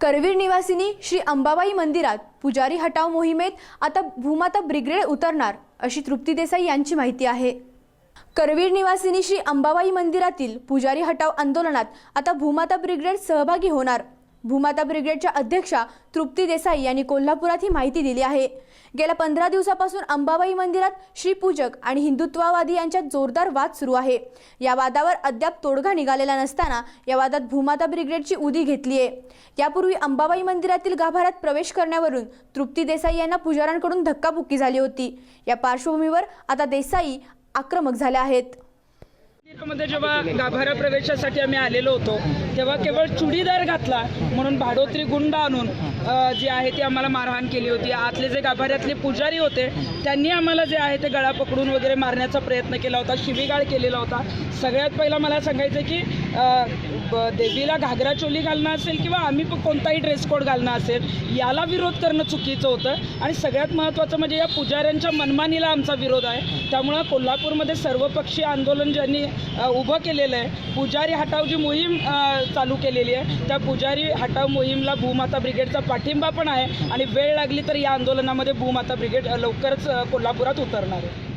करवीर निवासिनी श्री अंबाबाई मंदिरात पुजारी हटाव मोहिमेत आता भूमाता ब्रिगेड उतरणार अशी तृप्ती देसाई यांची माहिती आहे. करवीर निवासिनी श्री अंबाबाई मंदिरातील पुजारी हटाव आंदोलनात आता भूमाता ब्रिगेड सहभागी होणार. भूमाता ब्रिगेडच्या अध्यक्षा तृप्ती देसाई यांनी कोल्हापुरात ही माहिती दिली आहे. गेल्या पंधरा दिवसापासून अंबाबाई मंदिरात श्रीपूजक आणि हिंदुत्ववादी यांच्यात जोरदार वाद सुरू आहे. या वादावर अद्याप तोडगा निघालेला नसताना या वादात भूमाता ब्रिगेडची उदी घेतली आहे. यापूर्वी अंबाबाई मंदिरातील गाभाऱ्यात प्रवेश करण्यावरून तृप्ती देसाई यांना पुजाऱ्यांकडून धक्काबुक्की झाली होती. या पार्श्वभूमीवर आता देसाई आक्रमक झाल्या आहेत. मध्ये जेव्हा गाभारा प्रवेशासाठी आम्ही आलेलो होतो तेव्हा केवळ चुडीदार घातला म्हणून भाडोत्री गुंड आणून जी आहे ती आम्हाला मारहाण केली होती. आतले जे गाभाऱ्यातले पुजारी होते त्यांनी आम्हाला जे आहे ते गळा पकडून वगैरे मारण्याचा प्रयत्न केला होता शिवीगाळ केलेला होता. सगळ्यात पहिला मला सांगायचं की देवीला घागरा चोली घालणं असेल किंवा आम्ही कोणताही ड्रेस कोड घालणं असेल याला विरोध करणं चुकीचं होतं. आणि सगळ्यात महत्त्वाचं म्हणजे या पुजाऱ्यांच्या मनमानीला आमचा विरोध आहे. त्यामुळं कोल्हापूरमध्ये सर्वपक्षीय आंदोलन ज्यांनी उभं केलेलं आहे पुजारी हटाव जी मोहीम चालू केलेली आहे त्या पुजारी हटाव मोहीमला भूमाता ब्रिगेडचा पाठिंबा पण आहे. आणि वेळ लागली तर या आंदोलनामध्ये भूमाता ब्रिगेड लवकरच कोल्हापुरात उतरणार आहे.